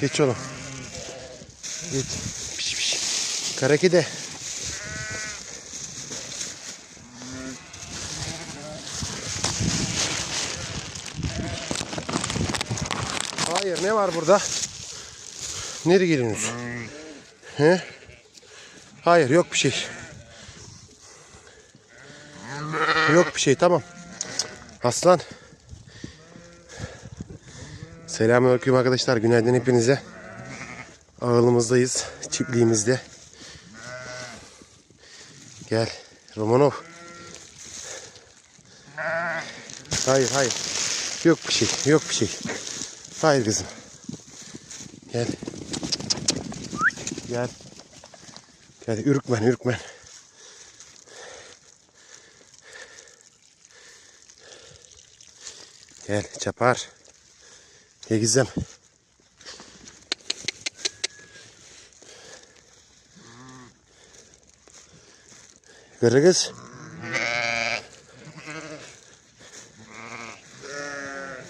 Geç oğlum. Geç. Piş piş. Kara kedi. Hayır ne var burada? Nereye geliyorsunuz? He? Hayır yok bir şey. Yok bir şey tamam. Aslan. Selamünaleyküm arkadaşlar. Günaydın hepinize. Ağılımızdayız. Çiftliğimizde. Gel. Romanov. Hayır hayır. Yok bir şey. Yok bir şey. Hayır kızım. Gel. Gel. Gel ürkmen ürkmen. Gel çapar. Gel gizem. Kız.